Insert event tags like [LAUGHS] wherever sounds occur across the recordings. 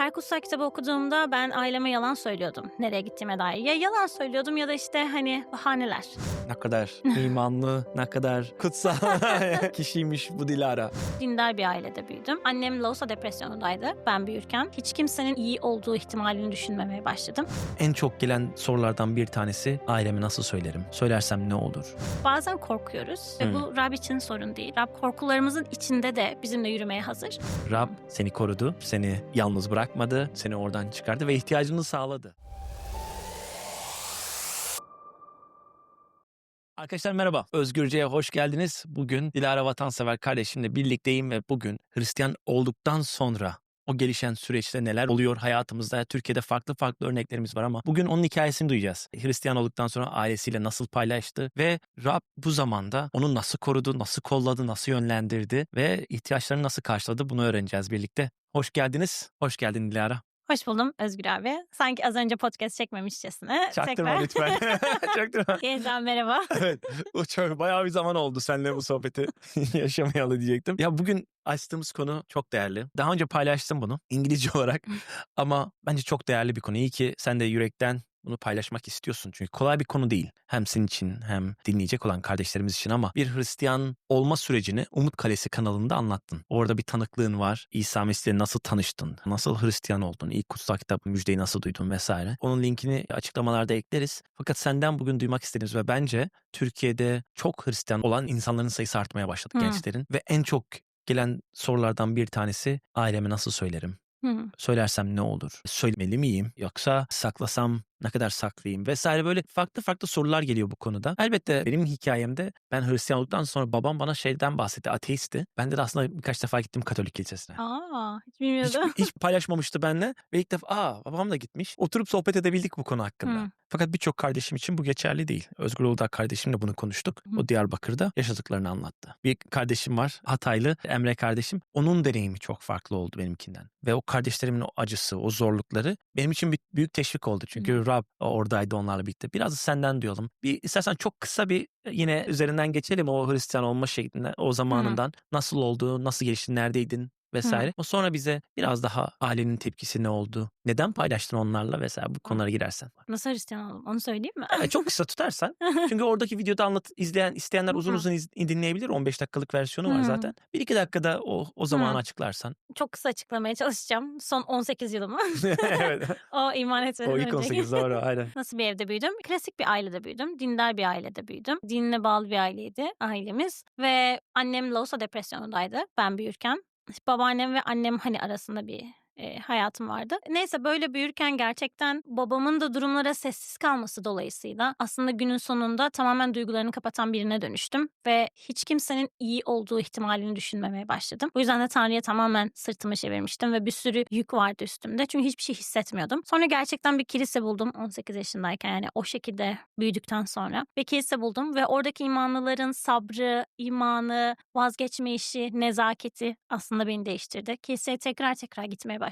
her kutsal kitabı okuduğumda ben aileme yalan söylüyordum nereye gittiğime dair. Ya yalan söylüyordum ya da işte hani bahaneler. Ne kadar [LAUGHS] imanlı, ne kadar kutsal [LAUGHS] kişiymiş bu Dilara. Dindar bir ailede büyüdüm. Annem Lhasa depresyonundaydı ben büyürken. Hiç kimsenin iyi olduğu ihtimalini düşünmemeye başladım. En çok gelen sorulardan bir tanesi aileme nasıl söylerim? Söylersem ne olur? Bazen korkuyoruz ve Hmm. bu Rab için sorun değil. Rab korkularımızın içinde de bizimle yürümeye hazır. Rab seni korudu, seni yalnız bırakmadı, seni oradan çıkardı ve ihtiyacını sağladı. Arkadaşlar merhaba. Özgürce'ye hoş geldiniz. Bugün Dilara Vatansever kardeşimle birlikteyim ve bugün Hristiyan olduktan sonra o gelişen süreçte neler oluyor hayatımızda? Türkiye'de farklı farklı örneklerimiz var ama bugün onun hikayesini duyacağız. Hristiyan olduktan sonra ailesiyle nasıl paylaştı ve Rab bu zamanda onu nasıl korudu, nasıl kolladı, nasıl yönlendirdi ve ihtiyaçlarını nasıl karşıladı bunu öğreneceğiz birlikte. Hoş geldiniz. Hoş geldin Dilara. Hoş buldum Özgür abi. Sanki az önce podcast çekmemişçesine. Çaktırma tekrar. lütfen. [LAUGHS] [LAUGHS] Çaktırma. Yeniden merhaba. evet. Çok bayağı bir zaman oldu seninle bu sohbeti [LAUGHS] yaşamayalı diyecektim. Ya bugün açtığımız konu çok değerli. Daha önce paylaştım bunu İngilizce olarak ama bence çok değerli bir konu. İyi ki sen de yürekten bunu paylaşmak istiyorsun. Çünkü kolay bir konu değil. Hem senin için hem dinleyecek olan kardeşlerimiz için ama bir Hristiyan olma sürecini Umut Kalesi kanalında anlattın. Orada bir tanıklığın var. İsa Mesih'le nasıl tanıştın? Nasıl Hristiyan oldun? İlk kutsal kitap müjdeyi nasıl duydun vesaire. Onun linkini açıklamalarda ekleriz. Fakat senden bugün duymak istediğimiz ve bence Türkiye'de çok Hristiyan olan insanların sayısı artmaya başladı Hı. gençlerin. Ve en çok gelen sorulardan bir tanesi aileme nasıl söylerim? Hı. Söylersem ne olur? Söylemeli miyim? Yoksa saklasam ne kadar saklayayım vesaire böyle farklı farklı sorular geliyor bu konuda. Elbette benim hikayemde ben Hristiyan olduktan sonra babam bana şeyden bahsetti. Ateisti. Ben de aslında birkaç defa gittim Katolik kilisesine. Aa, hiç Hiç, bilmiyordum. hiç [LAUGHS] paylaşmamıştı benimle ve ilk defa aa babam da gitmiş. Oturup sohbet edebildik bu konu hakkında. Hı. Fakat birçok kardeşim için bu geçerli değil. Özgür Uludağ kardeşimle bunu konuştuk. Hı. O Diyarbakır'da yaşadıklarını anlattı. Bir kardeşim var Hataylı Emre kardeşim. Onun deneyimi çok farklı oldu benimkinden. Ve o kardeşlerimin o acısı, o zorlukları benim için bir büyük teşvik oldu. Çünkü Rab oradaydı onlarla birlikte. Biraz da senden duyalım. Bir istersen çok kısa bir yine üzerinden geçelim o Hristiyan olma şeklinden, o zamanından. Nasıl oldu, nasıl gelişti, neredeydin vesaire. O sonra bize biraz daha ailenin tepkisi ne oldu? Neden paylaştın onlarla vesaire bu konulara girersen. Nasıl Hristiyan oldum onu söyleyeyim mi? Evet, çok kısa tutarsan. [LAUGHS] Çünkü oradaki videoda anlat izleyen isteyenler uzun Hı. uzun iz- dinleyebilir. 15 dakikalık versiyonu var Hı. zaten. Bir iki dakikada o o zamanı Hı. açıklarsan. Çok kısa açıklamaya çalışacağım. Son 18 yılımı. [LAUGHS] evet. [LAUGHS] o iman etmeden O ilk önceki. 18 doğru aynen. Nasıl bir evde büyüdüm? Klasik bir ailede büyüdüm. Dindar bir ailede büyüdüm. Dinle bağlı bir aileydi ailemiz. Ve annem Lhasa depresyonundaydı ben büyürken. İşte babaannem ve annem hani arasında bir e, hayatım vardı. Neyse böyle büyürken gerçekten babamın da durumlara sessiz kalması dolayısıyla aslında günün sonunda tamamen duygularını kapatan birine dönüştüm ve hiç kimsenin iyi olduğu ihtimalini düşünmemeye başladım. Bu yüzden de Tanrı'ya tamamen sırtımı çevirmiştim ve bir sürü yük vardı üstümde. Çünkü hiçbir şey hissetmiyordum. Sonra gerçekten bir kilise buldum 18 yaşındayken yani o şekilde büyüdükten sonra. Bir kilise buldum ve oradaki imanlıların sabrı, imanı, vazgeçme işi, nezaketi aslında beni değiştirdi. Kiliseye tekrar tekrar gitmeye başladım.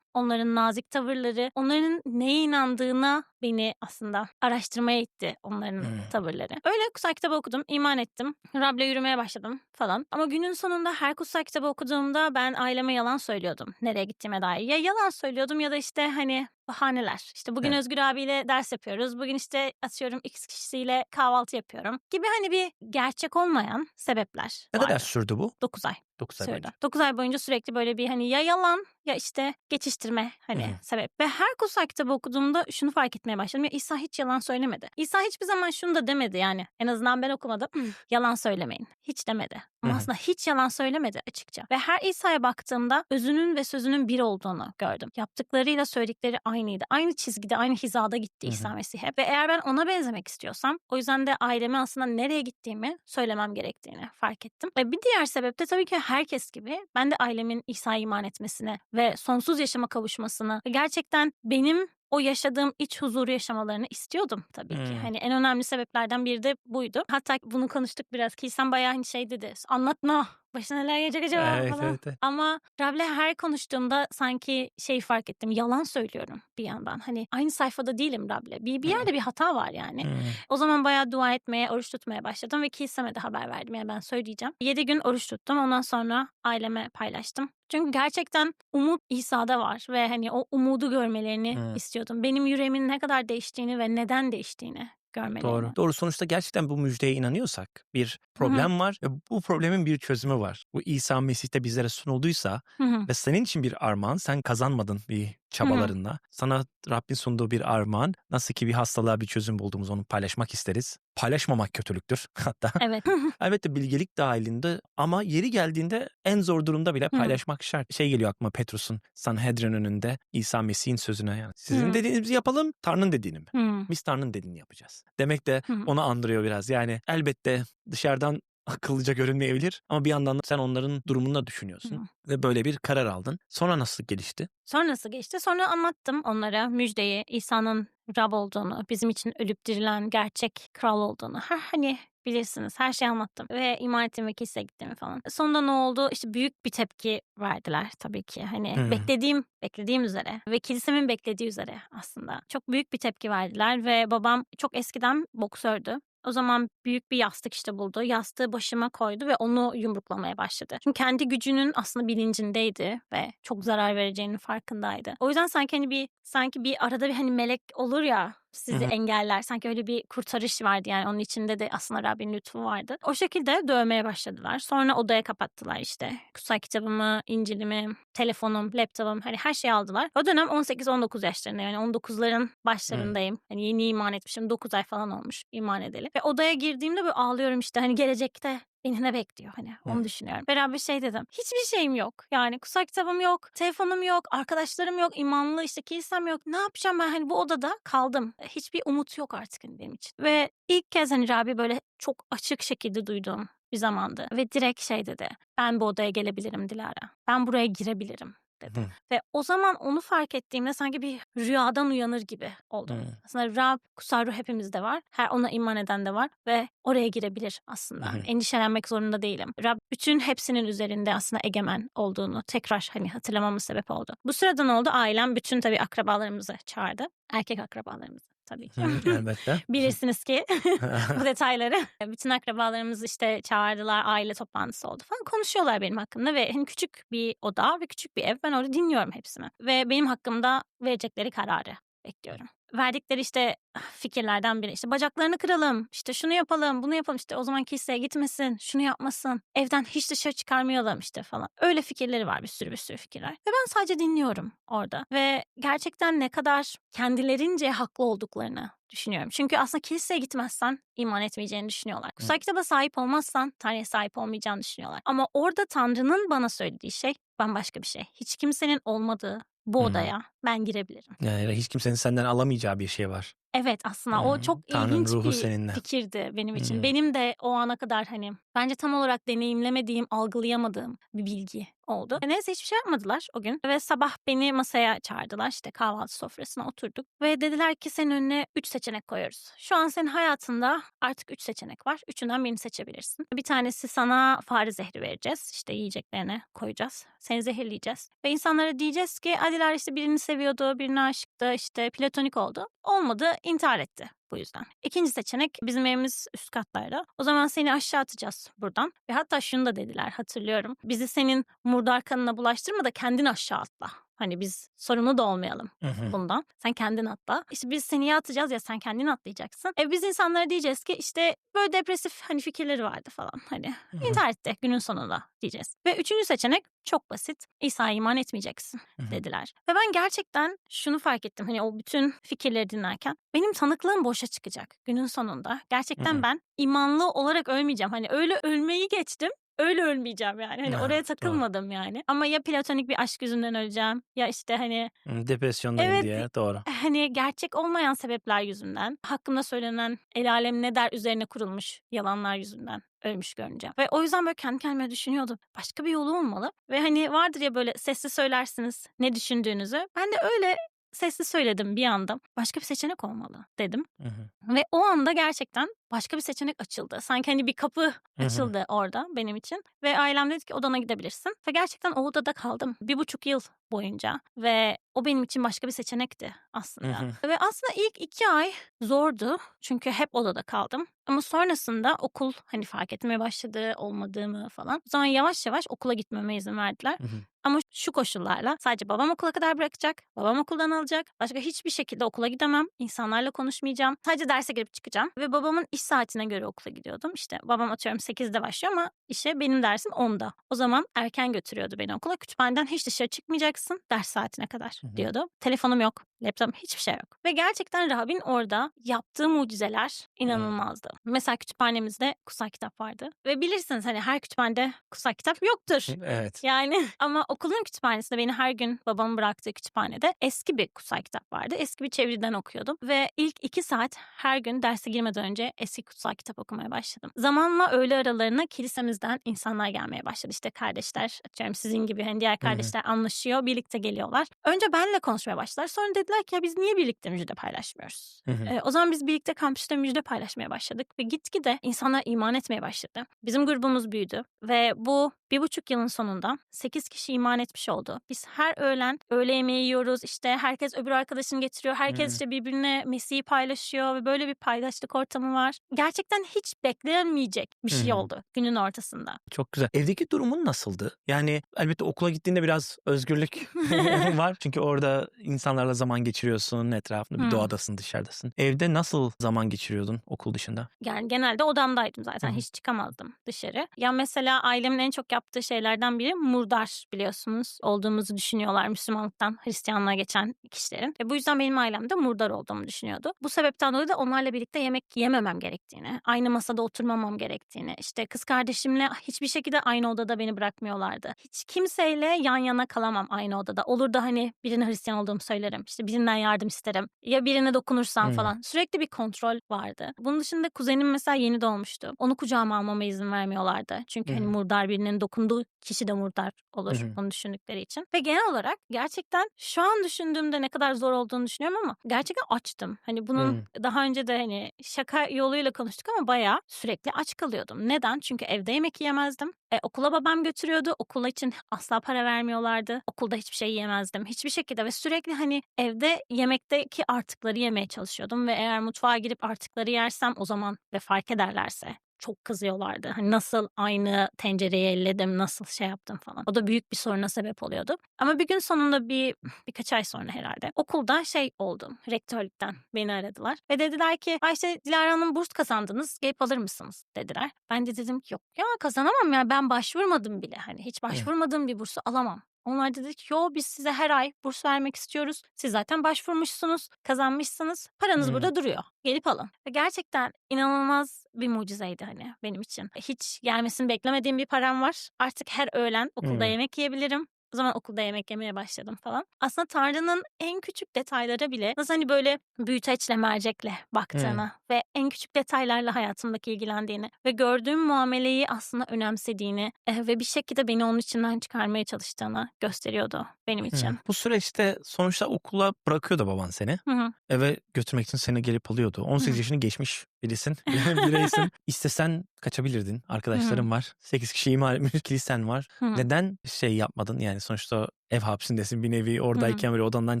Onların nazik tavırları, onların neye inandığına beni aslında araştırmaya itti onların Hmm. tavırları. Öyle kutsal kitabı okudum, iman ettim. Rab'le yürümeye başladım falan. Ama günün sonunda her kutsal kitabı okuduğumda ben aileme yalan söylüyordum nereye gittiğime dair. Ya yalan söylüyordum ya da işte hani bahaneler. İşte bugün Evet. Özgür abiyle ders yapıyoruz. Bugün işte atıyorum X kişisiyle kahvaltı yapıyorum. Gibi hani bir gerçek olmayan sebepler Ne vardı. kadar sürdü bu? 9 ay 9 ay sürdü. boyunca. 9 ay boyunca sürekli böyle bir hani ya yalan ya işte geçiştirme hani hı. sebep. Ve her kutsal kitabı okuduğumda şunu fark etmeye başladım. Ya İsa hiç yalan söylemedi. İsa hiçbir zaman şunu da demedi yani. En azından ben okumadım. yalan söylemeyin. Hiç demedi. Ama aslında hiç yalan söylemedi açıkça. Ve her İsa'ya baktığımda özünün ve sözünün bir olduğunu gördüm. Yaptıklarıyla söyledikleri aynıydı. Aynı çizgide, aynı hizada gitti. İsa Mesih hep. Ve eğer ben ona benzemek istiyorsam o yüzden de aileme aslında nereye gittiğimi söylemem gerektiğini fark ettim. Ve bir diğer sebep de tabii ki herkes gibi ben de ailemin İsa'ya iman etmesine ve sonsuz yaşama kavuşmasını ve gerçekten benim o yaşadığım iç huzuru yaşamalarını istiyordum tabii ki. Hmm. Hani en önemli sebeplerden biri de buydu. Hatta bunu konuştuk biraz. Kilisen bayağı hani şey dedi. Anlatma. Başına neler gelecek acaba Evet, falan. evet, evet. Ama Rab'le her konuştuğumda sanki şey fark ettim. Yalan söylüyorum bir yandan. Hani aynı sayfada değilim Rab'le. Bir, bir yerde bir hata var yani. Hmm. O zaman bayağı dua etmeye, oruç tutmaya başladım ve kiliseme de haber verdim. Yani ben söyleyeceğim. 7 gün oruç tuttum. Ondan sonra aileme paylaştım. Çünkü gerçekten umut İsa'da var ve hani o umudu görmelerini Hıı. istiyordum. Benim yüreğimin ne kadar değiştiğini ve neden değiştiğini görmelerini. Doğru. Doğru. Sonuçta gerçekten bu müjdeye inanıyorsak bir problem var ve bu problemin bir çözümü var. Bu İsa Mesih'te bizlere sunulduysa Hı hı. ve senin için bir armağan, sen kazanmadın bir Hı hı. çabalarınla. Sana Rabbin sunduğu bir armağan. Nasıl ki bir hastalığa bir çözüm bulduğumuz onu paylaşmak isteriz. Paylaşmamak kötülüktür [LAUGHS] hatta. Evet. [LAUGHS] Elbette bilgelik dahilinde ama yeri geldiğinde en zor durumda bile Hı hı. paylaşmak şart. Şey geliyor aklıma Petrus'un Sanhedrin önünde İsa Mesih'in sözüne yani sizin Hıı. dediğinizi yapalım, Tanrı'nın dediğini mi? Hıı. Biz Tanrı'nın dediğini yapacağız. Demek de Hı hı. onu andırıyor biraz. Yani elbette dışarıdan akıllıca görünmeyebilir ama bir yandan da sen onların durumunu da düşünüyorsun hı. ve böyle bir karar aldın. Sonra nasıl gelişti? Sonra nasıl geçti? Sonra anlattım onlara müjdeyi, İsa'nın Rab olduğunu, bizim için ölüp dirilen gerçek kral olduğunu. Ha, hani bilirsiniz her şeyi anlattım ve iman ettim ve kiliseye gittiğimi falan. Sonunda ne oldu? İşte büyük bir tepki verdiler tabii ki. Hani Hıı. beklediğim, beklediğim üzere ve kilisemin beklediği üzere aslında. Çok büyük bir tepki verdiler ve babam çok eskiden boksördü. O zaman büyük bir yastık işte buldu. Yastığı başıma koydu ve onu yumruklamaya başladı. Çünkü kendi gücünün aslında bilincindeydi ve çok zarar vereceğinin farkındaydı. O yüzden sanki hani bir sanki bir arada bir hani melek olur ya sizi hı. engeller. Sanki öyle bir kurtarış vardı yani onun içinde de aslında Rabbin lütfu vardı. O şekilde dövmeye başladılar. Sonra odaya kapattılar işte. Kutsal kitabımı, İncil'imi, telefonum, laptopum hani her şeyi aldılar. O dönem 18-19 yaşlarında yani 19'ların Hıı. başlarındayım. Hani yeni iman etmişim. 9 ay falan olmuş iman edeli. Ve odaya girdiğimde böyle ağlıyorum işte hani gelecekte beni ne bekliyor hani onu düşünüyorum. Beraber şey dedim. Hiçbir şeyim yok. Yani kutsal kitabım yok, telefonum yok, arkadaşlarım yok, imanlı işte kilisem yok. Ne yapacağım ben hani bu odada kaldım. Hiçbir umut yok artık hani benim için. Ve ilk kez hani Rabbi böyle çok açık şekilde duyduğum bir zamandı. Ve direkt şey dedi. Ben bu odaya gelebilirim Dilara. Ben buraya girebilirim dedi. Hı. Ve o zaman onu fark ettiğimde sanki bir rüyadan uyanır gibi oldum. Hıı. Aslında Rab kutsal ruh hepimizde var. Her ona iman eden de var ve oraya girebilir Hı aslında. hı. Endişelenmek zorunda değilim. Rab bütün hepsinin üzerinde aslında egemen olduğunu tekrar hani hatırlamamın sebep oldu. Bu sırada ne oldu? Ailem bütün tabii akrabalarımızı çağırdı. Erkek akrabalarımızı tabii ki. Hı, elbette. [LAUGHS] Bilirsiniz ki [LAUGHS] bu [LAUGHS] detayları. Bütün akrabalarımızı işte çağırdılar. Aile toplantısı oldu falan. Konuşuyorlar benim hakkımda ve hani küçük bir oda ve küçük bir ev. Ben orada dinliyorum hepsini. Ve benim hakkımda verecekleri kararı bekliyorum. Verdikleri işte fikirlerden biri işte bacaklarını kıralım, işte şunu yapalım, bunu yapalım, işte o zaman kiliseye gitmesin, şunu yapmasın, evden hiç dışarı çıkarmayalım işte falan. Öyle fikirleri var bir sürü bir sürü fikirler. Ve ben sadece dinliyorum orada. Ve gerçekten ne kadar kendilerince haklı olduklarını düşünüyorum. Çünkü aslında kiliseye gitmezsen iman etmeyeceğini düşünüyorlar. Kutsal kitaba sahip olmazsan Tanrı'ya sahip olmayacağını düşünüyorlar. Ama orada Tanrı'nın bana söylediği şey bambaşka bir şey. Hiç kimsenin olmadığı bu odaya ben girebilirim. Yani hiç kimsenin senden alamayacağı bir şey var. Evet aslında o Hı. çok Tanrı'nın ilginç ruhu bir seninle. fikirdi benim için. Hı. Benim de o ana kadar hani bence tam olarak deneyimlemediğim, algılayamadığım bir bilgi oldu. E Neyse hiçbir şey yapmadılar o gün ve sabah beni masaya çağırdılar işte kahvaltı sofrasına oturduk ve dediler ki senin önüne 3 seçenek koyuyoruz. Şu an senin hayatında artık 3 seçenek var. Üçünden birini seçebilirsin. Bir tanesi sana fare zehri vereceğiz. İşte yiyeceklerine koyacağız. Seni zehirleyeceğiz. Ve insanlara diyeceğiz ki Adiler işte birini seviyordu, birine aşıktı, işte platonik oldu. Olmadı, intihar etti bu yüzden. İkinci seçenek bizim evimiz üst katlarda. O zaman seni aşağı atacağız buradan. Ve hatta şunu da dediler hatırlıyorum. Bizi senin murdar kanına bulaştırma da kendin aşağı atla. Hani biz sorumlu da olmayalım bundan. Sen kendin atla. İşte biz seni ya atacağız ya sen kendin atlayacaksın. E biz insanlara diyeceğiz ki işte böyle depresif hani fikirleri vardı falan. Hani Hı hı. intihar etti günün sonunda diyeceğiz. Ve üçüncü seçenek çok basit. İsa'ya iman etmeyeceksin dediler. Ve ben gerçekten şunu fark ettim. Hani o bütün fikirleri dinlerken benim tanıklığım boşa çıkacak günün sonunda. Gerçekten hı. ben imanlı olarak ölmeyeceğim. Hani öyle ölmeyi geçtim. Öyle ölmeyeceğim yani. Hani Ha, oraya doğru. takılmadım yani. Ama ya platonik bir aşk yüzünden öleceğim ya işte hani Depresyondayım Evet, diye. Doğru. hani gerçek olmayan sebepler yüzünden, hakkımda söylenen el alem ne der üzerine kurulmuş yalanlar yüzünden ölmüş görüneceğim. Ve o yüzden böyle kendi kendime düşünüyordum. Başka bir yolu olmalı. Ve hani vardır ya böyle sesli söylersiniz ne düşündüğünüzü. Ben de öyle sesli söyledim bir anda. Başka bir seçenek olmalı dedim. Hı hı. Ve o anda gerçekten başka bir seçenek açıldı. Sanki hani bir kapı Hı hı. açıldı orada benim için. Ve ailem dedi ki odana gidebilirsin. Ve gerçekten o odada kaldım. Bir buçuk yıl boyunca. Ve o benim için başka bir seçenekti aslında. hı. Ve aslında ilk iki ay zordu. Çünkü hep odada kaldım. Ama sonrasında okul hani fark etmeye başladı olmadığımı falan. O zaman yavaş yavaş okula gitmeme izin verdiler. Hı hı. Ama şu koşullarla sadece babam okula kadar bırakacak, babam okuldan alacak. Başka hiçbir şekilde okula gidemem, insanlarla konuşmayacağım. Sadece derse girip çıkacağım ve babamın iş saatine göre okula gidiyordum. İşte babam atıyorum 8'de başlıyor ama işe benim dersim 10'da. O zaman erken götürüyordu beni okula. Kütüphaneden hiç dışarı çıkmayacaksın ders saatine kadar diyordu. Telefonum yok, laptopum hiçbir şey yok. Ve gerçekten Rab'in orada yaptığı mucizeler inanılmazdı. Mesela kütüphanemizde kutsal kitap vardı. Ve bilirsiniz hani her kütüphanede kutsal kitap yoktur. Evet. Yani [LAUGHS] ama okulun kütüphanesinde beni her gün babamın bıraktığı kütüphanede eski bir kutsal kitap vardı. Eski bir çeviriden okuyordum ve ilk iki saat her gün derse girmeden önce eski kutsal kitap okumaya başladım. Zamanla öğle aralarına kilisemizden insanlar gelmeye başladı. İşte kardeşler, atıyorum sizin gibi hani diğer kardeşler anlaşıyor, birlikte geliyorlar. Önce benle konuşmaya başladılar. Sonra dediler ki ya biz niye birlikte müjde paylaşmıyoruz? Hı hı. Ee, o zaman biz birlikte kampüste müjde paylaşmaya başladık ve gitgide insanlar iman etmeye başladı. Bizim grubumuz büyüdü ve bu bir buçuk yılın sonunda 8 kişi iman etmiş oldu. Biz her öğlen öğle yemeği yiyoruz işte herkes öbür arkadaşını getiriyor. Herkes Hıı. işte birbirine Mesih'i paylaşıyor ve böyle bir paydaşlık ortamı var. Gerçekten hiç beklenmeyecek bir şey hı. oldu günün ortasında. Çok güzel. Evdeki durumun nasıldı? Yani elbette okula gittiğinde biraz özgürlük [LAUGHS] var. Çünkü orada insanlarla zaman geçiriyorsun, etrafında bir doğadasın, dışarıdasın. Evde nasıl zaman geçiriyordun okul dışında? Yani genelde odamdaydım zaten. hı. Hiç çıkamazdım dışarı. Ya mesela ailemin en çok yaptığı şeylerden biri murdar biliyorsunuz. Olduğumuzu düşünüyorlar Müslümanlıktan Hristiyanlığa geçen kişilerin. Ve bu yüzden benim ailem de murdar olduğumu düşünüyordu. Bu sebepten dolayı da onlarla birlikte yemek yememem gerektiğini, aynı masada oturmamam gerektiğini, işte kız kardeşimle hiçbir şekilde aynı odada beni bırakmıyorlardı. Hiç kimseyle yan yana kalamam aynı odada. Olur da hani birine Hristiyan olduğumu söylerim. İşte birinden yardım isterim. Ya birine dokunursam Hıı. falan. Sürekli bir kontrol vardı. Bunun dışında kuzenim mesela yeni doğmuştu. Onu kucağıma almama izin vermiyorlardı. Çünkü Hı hani murdar birinin dokunduğu kişi de murdar olur hı. bunu düşündükleri için. Ve genel olarak gerçekten şu an düşündüğümde ne kadar zor olduğunu düşünüyorum ama gerçekten açtım. Hani bunun Hıı. daha önce de hani şaka yoluyla konuştuk ama bayağı sürekli aç kalıyordum. Neden? Çünkü evde yemek yiyemezdim. E, okula babam götürüyordu. Okula için asla para vermiyorlardı. Okulda hiçbir şey yiyemezdim. Hiçbir şekilde ve sürekli hani evde yemekteki artıkları yemeye çalışıyordum ve eğer mutfağa girip artıkları yersem o zaman ve fark ederlerse çok kızıyorlardı. Hani nasıl aynı tencereyi elledim, nasıl şey yaptım falan. O da büyük bir soruna sebep oluyordu. Ama bir gün sonunda bir [SNIFFS] birkaç ay sonra herhalde okulda şey oldum. Rektörlükten beni aradılar ve dediler ki Ayşe Dilara Hanım burs kazandınız gelip alır mısınız dediler. Ben de dedim ki yok ya kazanamam ya ben başvurmadım bile. Hani hiç başvurmadığım bir bursu alamam. Onlar dedi ki yo biz size her ay burs vermek istiyoruz. Siz zaten başvurmuşsunuz, kazanmışsınız. Paranız Hıı. burada duruyor. Gelip alın. Ve gerçekten inanılmaz bir mucizeydi hani benim için. Hiç gelmesini beklemediğim bir param var. Artık her öğlen okulda Hıı. yemek yiyebilirim. O zaman okulda yemek yemeye başladım falan. Aslında Tanrı'nın en küçük detaylara bile nasıl hani böyle büyüteçle, mercekle baktığını ve en küçük detaylarla hayatımdaki ilgilendiğini ve gördüğüm muameleyi aslında önemsediğini eh, ve bir şekilde beni onun içinden çıkarmaya çalıştığını gösteriyordu benim için. Bu süreçte sonuçta okula bırakıyordu baban seni. Hı hı. Eve götürmek için seni gelip alıyordu. Hı 18 hı. yaşını geçmiş birisin, [LAUGHS] bireysin. İstesen kaçabilirdin. Arkadaşların var. 8 kişi iman etmiş [LAUGHS] kilisen var. Hı hı. Neden şey yapmadın? Yani sonuçta ev hapsindesin bir nevi. Oradayken böyle odandan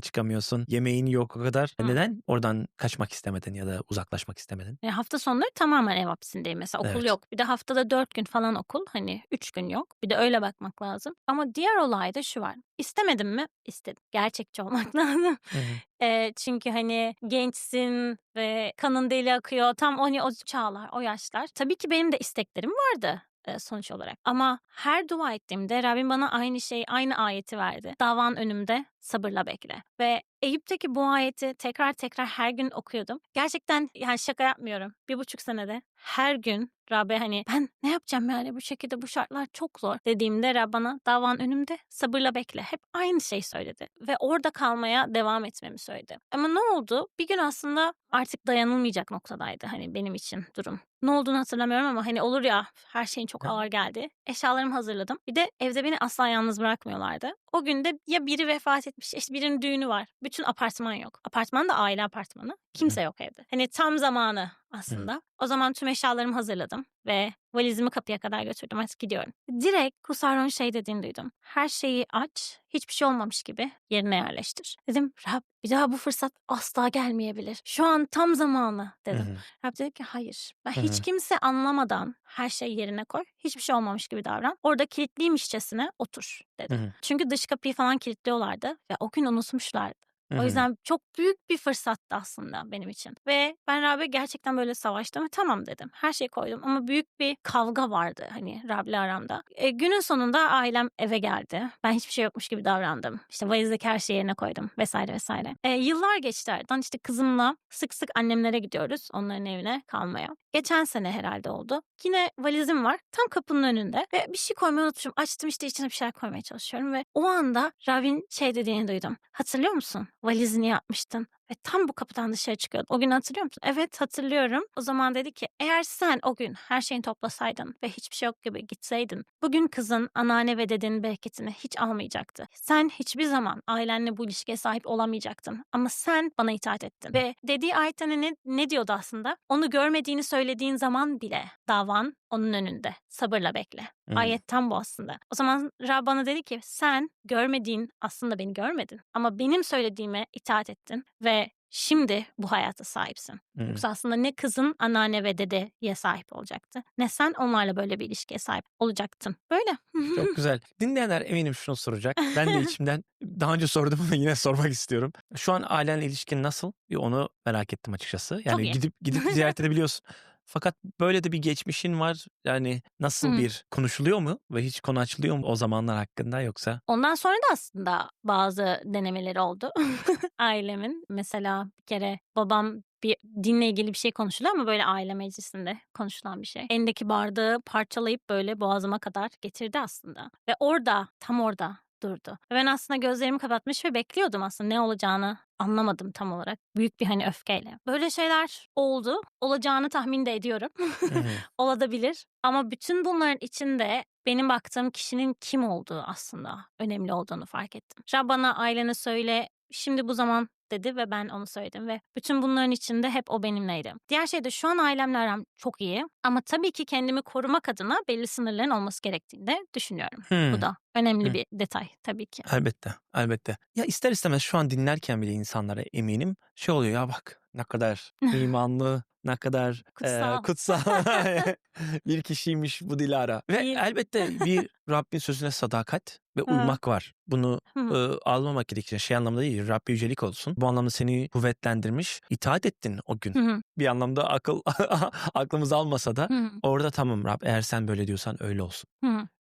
çıkamıyorsun. Yemeğin yok o kadar. Hı. Neden oradan kaçmak istemedin ya da uzaklaşmak istemedin? E, hafta sonları tamamen ev hapsindeyim mesela okul Evet. yok. Bir de haftada 4 gün falan okul hani 3 gün yok. Bir de öyle bakmak lazım. Ama diğer olay da şu var. İstemedim mi? İstedim. Gerçekçi [LAUGHS] olmak lazım. Hı Eee, çünkü hani gençsin ve kanın deli akıyor. Tam hani o çağlar, o yaşlar. Tabii ki benim de isteklerim vardı sonuç olarak. Ama her dua ettiğimde Rabbim bana aynı şey, aynı ayeti verdi. Davan önümde sabırla bekle. Ve Eyüp'teki bu ayeti tekrar tekrar her gün okuyordum. Gerçekten yani şaka yapmıyorum. Bir buçuk senede her gün Rabbe hani ben ne yapacağım yani bu şekilde bu şartlar çok zor dediğimde Rab bana davan önümde sabırla bekle. Hep aynı şey söyledi ve orada kalmaya devam etmemi söyledi. Ama ne oldu? Bir gün aslında artık dayanılmayacak noktadaydı hani benim için durum. Ne olduğunu hatırlamıyorum ama hani olur ya her şeyin çok ağır geldi. Eşyalarımı hazırladım. Bir de evde beni asla yalnız bırakmıyorlardı. O günde ya biri vefat etmiş, işte birinin düğünü var. Bütün apartman yok. Apartman da aile apartmanı. Kimse yok evde. Hani tam zamanı aslında. O zaman tüm eşyalarımı hazırladım ve valizimi kapıya kadar götürdüm. Artık gidiyorum. Direkt Kusarron şey dediğini duydum. Her şeyi aç, hiçbir şey olmamış gibi yerine yerleştir. Dedim Rab bir daha bu fırsat asla gelmeyebilir. Şu an tam zamanı dedim. hı. Rab dedi ki hayır. Ben hiç kimse anlamadan her şeyi yerine koy. Hiçbir şey olmamış gibi davran. Orada kilitliymişçesine otur dedi. hı. Çünkü dış kapıyı falan kilitliyorlardı ve o gün unutmuşlardı. Hı O hı. yüzden çok büyük bir fırsattı aslında benim için. Ve ben Rab'be gerçekten böyle savaştım ve tamam dedim. Her şeyi koydum ama büyük bir kavga vardı hani Rab'le aramda. E, günün sonunda ailem eve geldi. Ben hiçbir şey yokmuş gibi davrandım. İşte valizdeki her şeyi yerine koydum vesaire vesaire. E, yıllar geçti aradan işte kızımla sık sık annemlere gidiyoruz onların evine kalmaya. Geçen sene herhalde oldu. Yine valizim var tam kapının önünde ve bir şey koymayı unutmuşum. Açtım işte içine bir şeyler koymaya çalışıyorum ve o anda Rab'in şey dediğini duydum. Hatırlıyor musun? Valizini yapmıştın ve tam bu kapıdan dışarı çıkıyordun. O gün hatırlıyor musun? Evet hatırlıyorum. O zaman dedi ki eğer sen o gün her şeyini toplasaydın ve hiçbir şey yok gibi gitseydin bugün kızın anneanne ve dedenin bereketini hiç almayacaktı. Sen hiçbir zaman ailenle bu ilişkiye sahip olamayacaktın. Ama sen bana itaat ettin. Ve dediği ayetten ne, ne diyordu aslında? Onu görmediğini söylediğin zaman bile davan onun önünde. Sabırla bekle. Hı. Ayet tam bu aslında. O zaman Rab bana dedi ki sen görmediğin aslında beni görmedin. Ama benim söylediğime itaat ettin ve şimdi bu hayata sahipsin. Hı. Yoksa aslında ne kızın anneanne ve dedeye sahip olacaktı. Ne sen onlarla böyle bir ilişkiye sahip olacaktın. Böyle. Çok güzel. Dinleyenler eminim şunu soracak. Ben de içimden daha önce sordum ama yine sormak istiyorum. Şu an ailenle ilişkin nasıl? Bir onu merak ettim açıkçası. Yani gidip gidip [LAUGHS] ziyaret edebiliyorsun. Fakat böyle de bir geçmişin var. Yani nasıl Hı. bir konuşuluyor mu ve hiç konu açılıyor mu o zamanlar hakkında yoksa? Ondan sonra da aslında bazı denemeleri oldu [LAUGHS] ailemin. Mesela bir kere babam bir dinle ilgili bir şey konuşuluyor ama böyle aile meclisinde konuşulan bir şey. Elindeki bardağı parçalayıp böyle boğazıma kadar getirdi aslında. Ve orada, tam orada durdu. Ben aslında gözlerimi kapatmış ve bekliyordum aslında ne olacağını anlamadım tam olarak. Büyük bir hani öfkeyle. Böyle şeyler oldu. Olacağını tahmin de ediyorum. [LAUGHS] Olabilir. Ama bütün bunların içinde benim baktığım kişinin kim olduğu aslında önemli olduğunu fark ettim. Rab bana ailene söyle şimdi bu zaman dedi ve ben onu söyledim ve bütün bunların içinde hep o benimleydi. Diğer şey de şu an ailemle aram çok iyi ama tabii ki kendimi korumak adına belli sınırların olması gerektiğini de düşünüyorum. Bu Hmm. da önemli Hı. bir detay tabii ki. Elbette, elbette. Ya ister istemez şu an dinlerken bile insanlara eminim şey oluyor ya bak ne kadar imanlı, ne kadar [LAUGHS] Kutsal. kutsal [LAUGHS] [LAUGHS] bir kişiymiş bu Dilara. Ve Değil. elbette bir Rabbin sözüne sadakat ve uymak var. Bunu eee, almamak gerekir. Şey anlamda değil, Rabbi yücelik olsun. Bu anlamda seni kuvvetlendirmiş, itaat ettin o gün. Hı hı. Bir anlamda akıl [LAUGHS] aklımız almasa da Hı orada tamam Rab eğer sen böyle diyorsan öyle olsun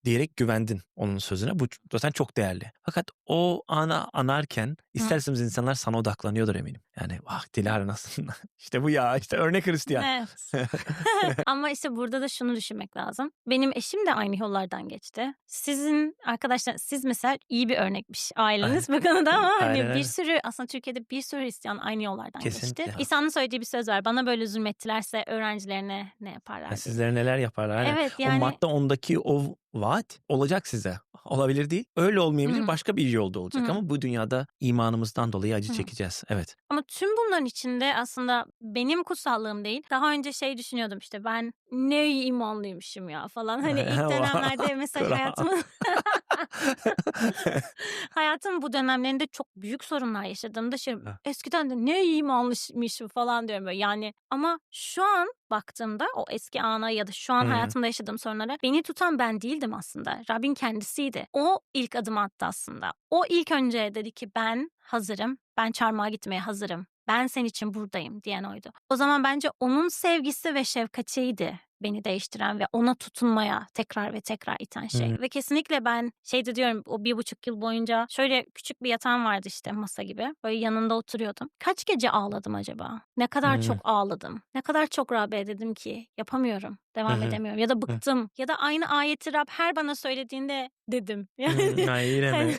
diyerek güvendin onun sözüne. Bu zaten çok değerli. Fakat o ana anarken isterseniz insanlar sana odaklanıyordur eminim. Yani vah Dilara nasıl? [LAUGHS] işte bu ya işte örnek Hristiyan. Evet. [LAUGHS] Ama işte burada da şunu düşünmek lazım. Benim eşim de aynı yollardan geçti. Sizin arkadaşlar siz mesela iyi bir örnekmiş aileniz bu konuda [LAUGHS] ama hani Aynen bir sürü aslında Türkiye'de bir sürü Hristiyan aynı yollardan Kesinlikle. geçti. İsa'nın söylediği bir söz var. Bana böyle zulmettilerse öğrencilerine ne yaparlar Ya sizlere neler yaparlar. Aynen. Evet O yani madde 10'daki o vaat olacak size. Olabilir değil. Öyle olmayabilir. Hı. Başka bir yolda olacak Hı. ama bu dünyada imanımızdan dolayı acı Hı. çekeceğiz. Evet. ama tüm bunların içinde aslında benim kutsallığım değil. Daha önce şey düşünüyordum işte ben ne imanlıymışım ya falan. Hani [LAUGHS] ilk dönemlerde mesela hayatımın [LAUGHS] [LAUGHS] Hayatım bu dönemlerinde çok büyük sorunlar yaşadığımda şey eskiden de ne iyi almışmışım falan diyorum böyle yani ama şu an baktığımda o eski ana ya da şu an hı. hayatımda yaşadığım sorunlara beni tutan ben değildim aslında. Rabbin kendisiydi. O ilk adım attı aslında. O ilk önce dedi ki ben hazırım. Ben çarmıha gitmeye hazırım. Ben senin için buradayım diyen oydu. O zaman bence onun sevgisi ve şefkatiydi beni değiştiren ve ona tutunmaya tekrar ve tekrar iten şey. Hı. Ve kesinlikle ben şey de diyorum o bir buçuk yıl boyunca şöyle küçük bir yatağım vardı işte masa gibi. Böyle yanında oturuyordum. Kaç gece ağladım acaba? Ne kadar Hı. çok ağladım. Ne kadar çok Rab'be dedim ki yapamıyorum. Devam Hı edemiyorum. Ya da bıktım. Ya da aynı ayeti Rab her bana söylediğinde dedim. [LAUGHS] Yani Ay, yine mi? hani,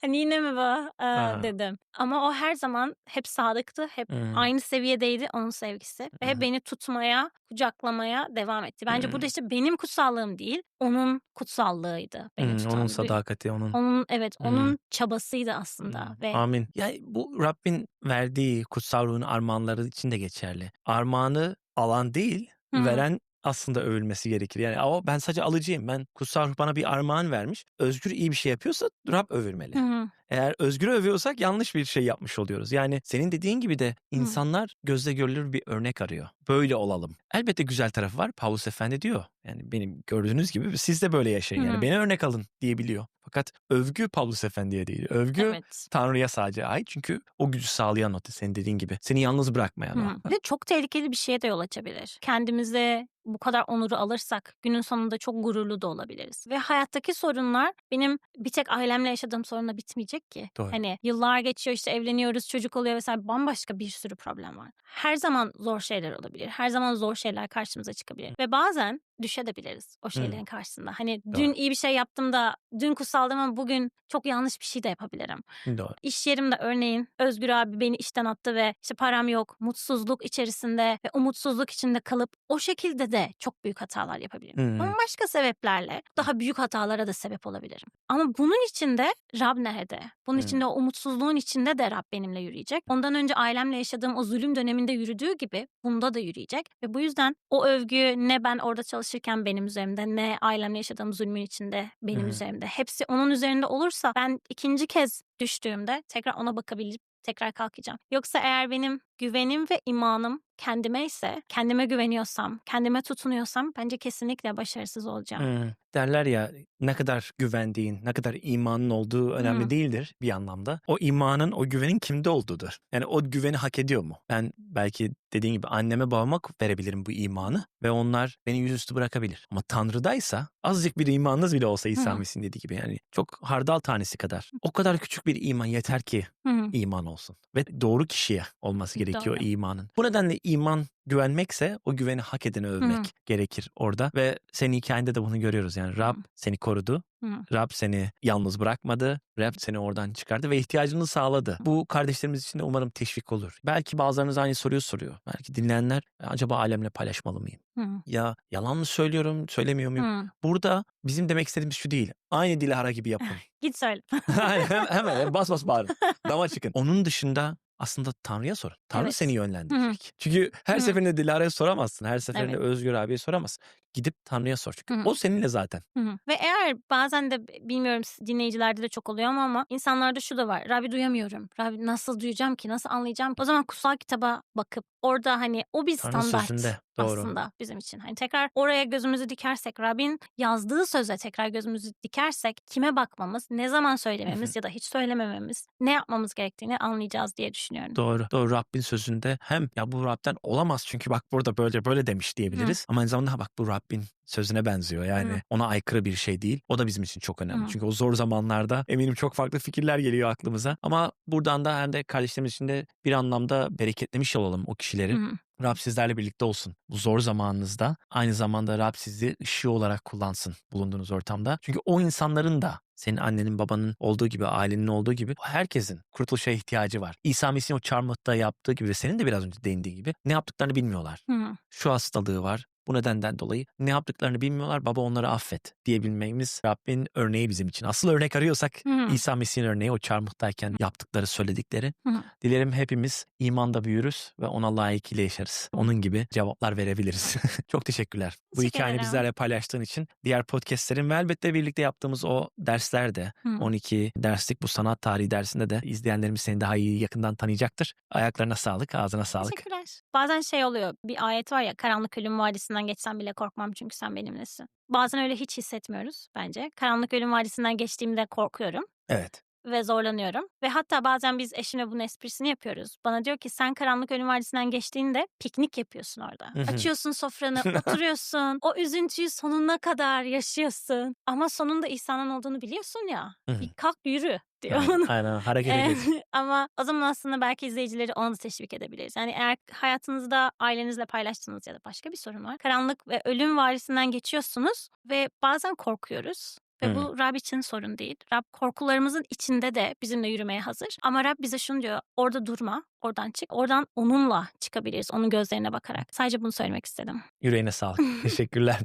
hani yine mi bu Aa, Ha. dedim. Ama o her zaman hep sadıktı. Hep Hı. aynı seviyedeydi onun sevgisi. Ve hep beni tutmaya, kucaklamaya devam etti. Bence burada Hı. işte benim kutsallığım değil, onun kutsallığıydı beni Hı. tutan. Onun sadakati, onun onun evet, Hı. onun çabasıydı aslında Hı. ve Amin. Ya bu Rabbin verdiği kutsal ruhun armağanları için de geçerli. Armağanı alan değil, hı. veren aslında övülmesi gerekir. Yani o ben sadece alıcıyım. Ben kutsal ruh bana bir armağan vermiş. Özgür iyi bir şey yapıyorsa Rab övülmeli. Hı hı. Eğer Özgür'ü övüyorsak yanlış bir şey yapmış oluyoruz. Yani senin dediğin gibi de insanlar gözle görülür bir örnek arıyor. Böyle olalım. Elbette güzel tarafı var. Pavlus Efendi diyor. Yani benim gördüğünüz gibi siz de böyle yaşayın. Hı Yani hı. beni örnek alın diyebiliyor. Fakat övgü Pavlus Efendi'ye değil. Övgü Evet. Tanrı'ya sadece ait. Çünkü o gücü sağlayan o senin dediğin gibi. Seni yalnız bırakmayan Hı o. hı. Ve çok tehlikeli bir şeye de yol açabilir. Kendimize bu kadar onuru alırsak günün sonunda çok gururlu da olabiliriz. Ve hayattaki sorunlar benim bir tek ailemle yaşadığım sorunla bitmeyecek ki. Doğru. Hani yıllar geçiyor işte evleniyoruz çocuk oluyor vesaire bambaşka bir sürü problem var. Her zaman zor şeyler olabilir. Her zaman zor şeyler karşımıza çıkabilir. Ve bazen düşebiliriz o şeylerin karşısında. Hani dün Doğru. iyi bir şey yaptım da dün kutsaldım ama bugün çok yanlış bir şey de yapabilirim. Doğru. İş yerimde örneğin Özgür abi beni işten attı ve işte param yok, mutsuzluk içerisinde ve umutsuzluk içinde kalıp o şekilde de çok büyük hatalar yapabilirim. Hmm. Bambaşka sebeplerle daha büyük hatalara da sebep olabilirim. Ama bunun içinde Rab nerede? Bunun Hmm. içinde o umutsuzluğun içinde de Rab benimle yürüyecek. Ondan önce ailemle yaşadığım o zulüm döneminde yürüdüğü gibi bunda da yürüyecek. Ve bu yüzden o övgü ne ben orada çalışırken benim üzerimde ne ailemle yaşadığım zulmün içinde benim hı. üzerimde. Hepsi onun üzerinde olursa ben ikinci kez düştüğümde tekrar ona bakabilip tekrar kalkacağım. Yoksa eğer benim güvenim ve imanım kendime ise, kendime güveniyorsam, kendime tutunuyorsam bence kesinlikle başarısız olacağım. Hmm. Derler ya ne kadar güvendiğin, ne kadar imanın olduğu önemli Hı. değildir bir anlamda. O imanın, o güvenin kimde olduğudur. Yani o güveni hak ediyor mu? Ben belki dediğin gibi anneme babama verebilirim bu imanı ve onlar beni yüzüstü bırakabilir. Ama Tanrı'daysa azıcık bir imanınız bile olsa İsa. Mesih'in dediği gibi yani çok hardal tanesi kadar. O kadar küçük bir iman yeter ki Hı hı. iman olsun. Ve doğru kişiye olması gerekiyor Doğru. imanın. Bu nedenle iman güvenmekse o güveni hak edeni övmek Hı. gerekir orada. Ve senin hikayende de bunu görüyoruz. Yani Rab Hı. seni korudu. Hı. Rab seni yalnız bırakmadı. Rab seni oradan çıkardı ve ihtiyacını sağladı. Bu kardeşlerimiz için de umarım teşvik olur. Belki bazılarınız aynı soruyu soruyor. Belki dinleyenler acaba alemle paylaşmalı mıyım? Hı. Ya yalan mı söylüyorum, söylemiyor muyum? Hı. Burada bizim demek istediğimiz şu değil. Aynı Dilara gibi yapın. [LAUGHS] Git söyle. [LAUGHS] Hemen, hemen bas bas bağırın. Dama çıkın. Onun dışında aslında Tanrı'ya sorun. Tanrı Evet. seni yönlendirecek. Çünkü her Hı hı. seferinde Dilara'ya soramazsın. Her seferinde Evet. Özgür abiye soramazsın. Gidip Tanrı'ya sor. Çünkü Hı hı. o seninle zaten. Hı hı. Ve eğer bazen de bilmiyorum dinleyicilerde de çok oluyor ama, ama insanlarda şu da var. Rabbi duyamıyorum. Rabbi nasıl duyacağım ki? Nasıl anlayacağım ki? O zaman kutsal kitaba bakıp orada hani o bir Tanrı standart sözünde. Doğru. aslında bizim için. Hani tekrar oraya gözümüzü dikersek, Rabbin yazdığı söze tekrar gözümüzü dikersek kime bakmamız, ne zaman söylememiz ya da hiç söylemememiz, ne yapmamız gerektiğini anlayacağız diye düşünüyorum. Doğru. Doğru. Rabbin sözünde hem ya bu Rab'den olamaz çünkü bak burada böyle böyle demiş diyebiliriz. Ama aynı zamanda "Ha bak bu Rabbin sözüne benziyor. Yani Hı. ona aykırı bir şey değil. O da bizim için çok önemli. Hı. Çünkü o zor zamanlarda eminim çok farklı fikirler geliyor aklımıza. Ama buradan da hem de kardeşlerimiz için de bir anlamda bereketlemiş olalım o kişileri. Hı. Rab sizlerle birlikte olsun bu zor zamanınızda. Aynı zamanda Rab sizi ışığı olarak kullansın bulunduğunuz ortamda. Çünkü o insanların da senin annenin babanın olduğu gibi, ailenin olduğu gibi herkesin kurtuluşa ihtiyacı var. İsa Mesih'in o çarmıhta yaptığı gibi ve senin de biraz önce değindiğin gibi ne yaptıklarını bilmiyorlar. Hı. Şu hastalığı var. Bu nedenden dolayı ne yaptıklarını bilmiyorlar. Baba onları affet diyebilmemiz Rabbin örneği bizim için. Asıl örnek arıyorsak Hı hı. İsa Mesih'in örneği o çarmıhtayken yaptıkları, söyledikleri. Hı hı. Dilerim hepimiz imanda büyürüz ve ona layıkıyla yaşarız. Onun gibi cevaplar verebiliriz. [LAUGHS] Çok teşekkürler. Bu Teşekkür hikayeni ederim. bizlerle paylaştığın için. Diğer podcastlerin ve elbette birlikte yaptığımız o dersler de Hı. 12 derslik bu sanat tarihi dersinde de izleyenlerimiz seni daha iyi yakından tanıyacaktır. Ayaklarına sağlık, ağzına sağlık. Teşekkürler. Bazen şey oluyor. Bir ayet var ya karanlık ölüm vadisinden geçsem bile korkmam çünkü sen benimlesin. Bazen öyle hiç hissetmiyoruz bence. Karanlık ölüm vadisinden geçtiğimde korkuyorum Evet. Ve zorlanıyorum. Ve hatta bazen biz eşimle bunun esprisini yapıyoruz. Bana diyor ki sen karanlık ölüm vadisinden geçtiğinde piknik yapıyorsun orada. Hı hı. Açıyorsun sofranı, [LAUGHS] oturuyorsun. O üzüntüyü sonuna kadar yaşıyorsun. Ama sonunda İsa'nın olduğunu biliyorsun ya. Hı hı. Bir kalk yürü diyor Aynen, aynen. harekete geç. [LAUGHS] Ama o zaman aslında belki izleyicileri ona da teşvik edebiliriz. Yani eğer hayatınızda ailenizle paylaştığınız ya da başka bir sorun var. Karanlık ve ölüm varisinden geçiyorsunuz ve bazen korkuyoruz. Ve Hı. bu Rab için sorun değil. Rab korkularımızın içinde de bizimle yürümeye hazır. Ama Rab bize şunu diyor. Orada durma. Oradan çık. Oradan onunla çıkabiliriz. Onun gözlerine bakarak. Sadece bunu söylemek istedim. Yüreğine sağlık. [LAUGHS] Teşekkürler.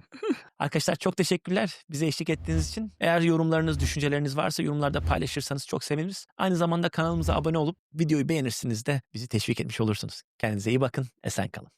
Arkadaşlar çok teşekkürler bize eşlik ettiğiniz için. Eğer yorumlarınız, düşünceleriniz varsa yorumlarda paylaşırsanız çok seviniriz. Aynı zamanda kanalımıza abone olup videoyu beğenirsiniz de bizi teşvik etmiş olursunuz. Kendinize iyi bakın, esen kalın.